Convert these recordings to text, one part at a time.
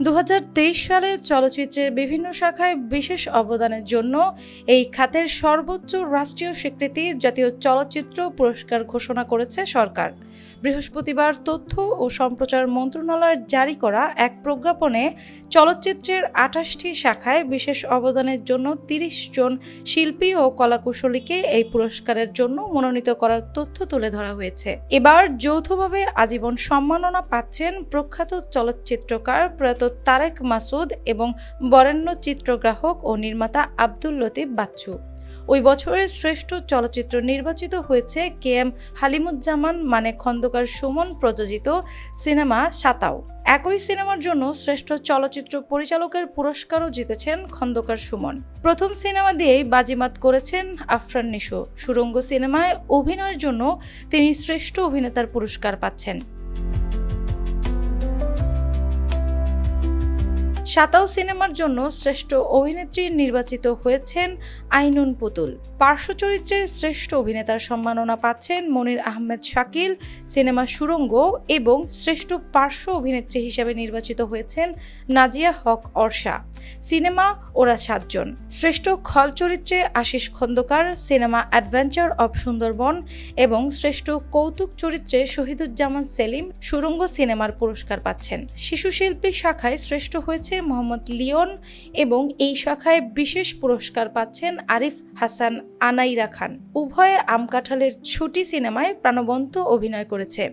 দু হাজার তেইশ সালে চলচ্চিত্রের বিভিন্ন শাখায় বিশেষ অবদানের জন্য এই খাতের সর্বোচ্চ রাষ্ট্রীয় স্বীকৃতি জাতীয় চলচ্চিত্র পুরস্কার ঘোষণা করেছে সরকার। বৃহস্পতিবার তথ্য ও সম্প্রচার মন্ত্রণালয়ের জারি করা এক প্রজ্ঞাপনে চলচ্চিত্রের আঠাশটি শাখায় বিশেষ অবদানের জন্য তিরিশ জন শিল্পী ও কলাকুশলীকে এই পুরস্কারের জন্য মনোনীত করার তথ্য তুলে ধরা হয়েছে। এবার যৌথভাবে আজীবন সম্মাননা পাচ্ছেন প্রখ্যাত চলচ্চিত্রকার প্রয়াত তারেক মাসুদ এবং বরেণ্য চিত্রগ্রাহক ও নির্মাতা আব্দুল লতিফ বাচ্চু। ওই বছরের শ্রেষ্ঠ চলচ্চিত্র নির্বাচিত হয়েছে কে এম হালিমুজ্জামান মানে খন্দকার সুমন প্রযোজিত সিনেমা সাতাও। একই সিনেমার জন্য শ্রেষ্ঠ চলচ্চিত্র পরিচালকের পুরস্কারও জিতেছেন খন্দকার সুমন। প্রথম সিনেমা দিয়েই বাজিমাত করেছেন আফরান নিশো। সুরঙ্গ সিনেমায় অভিনয়ের জন্য তিনি শ্রেষ্ঠ অভিনেতার পুরস্কার পাচ্ছেন। সাতাও সিনেমার জন্য শ্রেষ্ঠ অভিনেত্রী নির্বাচিত হয়েছেন আইনুন পুতুল। পার্শ্ব চরিত্রে শ্রেষ্ঠ অভিনেতার সম্মাননা পাচ্ছেন মনির আহমেদ শাকিল, সিনেমা সুরঙ্গ এবং শ্রেষ্ঠ পার্শ্ব অভিনেত্রী হিসেবে নির্বাচিত হয়েছেন নাজিয়া হক অর্ষা। সিনেমা ওরা সাতজন। শ্রেষ্ঠ খল চরিত্রে Ashish Khandakar, cinema adventure of Sundarban এবং শ্রেষ্ঠ কৌতুক চরিত্রে শহীদুজ্জামান সেলিম সুরঙ্গ সিনেমার পুরস্কার পাচ্ছেন। শিশু শিল্পী শাখায় শ্রেষ্ঠ হয়েছে মোহাম্মদ লিওন এবং এই শাখায় বিশেষ পুরস্কার পাচ্ছেন আরিফ হাসান আনাইরা খান। উভয়ে আমকাঠালের ছুটি সিনেমায় প্রাণবন্ত অভিনয় করেছে।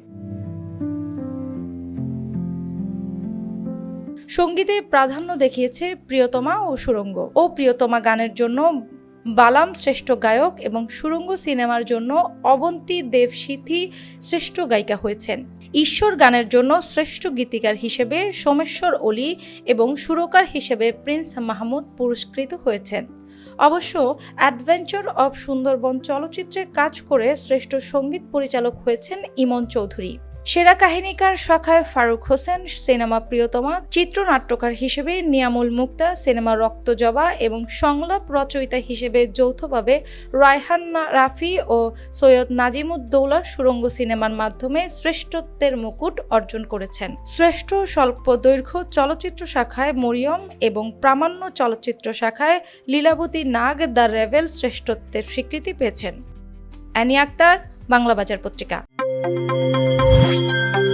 সঙ্গীতে প্রাধান্য দেখিয়েছে প্রিয়তমা ও সুরঙ্গ। ও প্রিয়তমা গানের জন্য বালাম শ্রেষ্ঠ গায়ক এবং সুরঙ্গ সিনেমার জন্য অবন্তী দেবশিথি শ্রেষ্ঠ গায়িকা হয়েছেন। ঈশ্বর গানের জন্য শ্রেষ্ঠ গীতিকার হিসেবে সোমেশ্বর অলি এবং সুরকার হিসেবে প্রিন্স মাহমুদ পুরস্কৃত হয়েছেন। অবশ্য অ্যাডভেঞ্চার অব সুন্দরবন চলচ্চিত্রে কাজ করে শ্রেষ্ঠ সংগীত পরিচালক হয়েছেন ইমন চৌধুরী। সেরা কাহিনীকার শাখায় ফারুক হোসেন, সিনেমা প্রিয়তমা, চিত্রনাট্যকার হিসেবে নিয়ামুল মুক্তা, সিনেমা রক্তজবা এবং সংলাপ রচয়িতা হিসেবে যৌথভাবে রায়হান রাফি ও সৈয়দ নাজিমুদ্দৌলা সুরঙ্গ সিনেমার মাধ্যমে শ্রেষ্ঠত্বের মুকুট অর্জন করেছেন। শ্রেষ্ঠ স্বল্প দৈর্ঘ্য চলচ্চিত্র শাখায় মরিয়ম এবং প্রামাণ্য চলচ্চিত্র শাখায় লীলাবতী নাগ দ্য রেভেল শ্রেষ্ঠত্বের স্বীকৃতি পেয়েছেন। অ্যানি আক্তার বাংলা বাজার পত্রিকা। Thank you.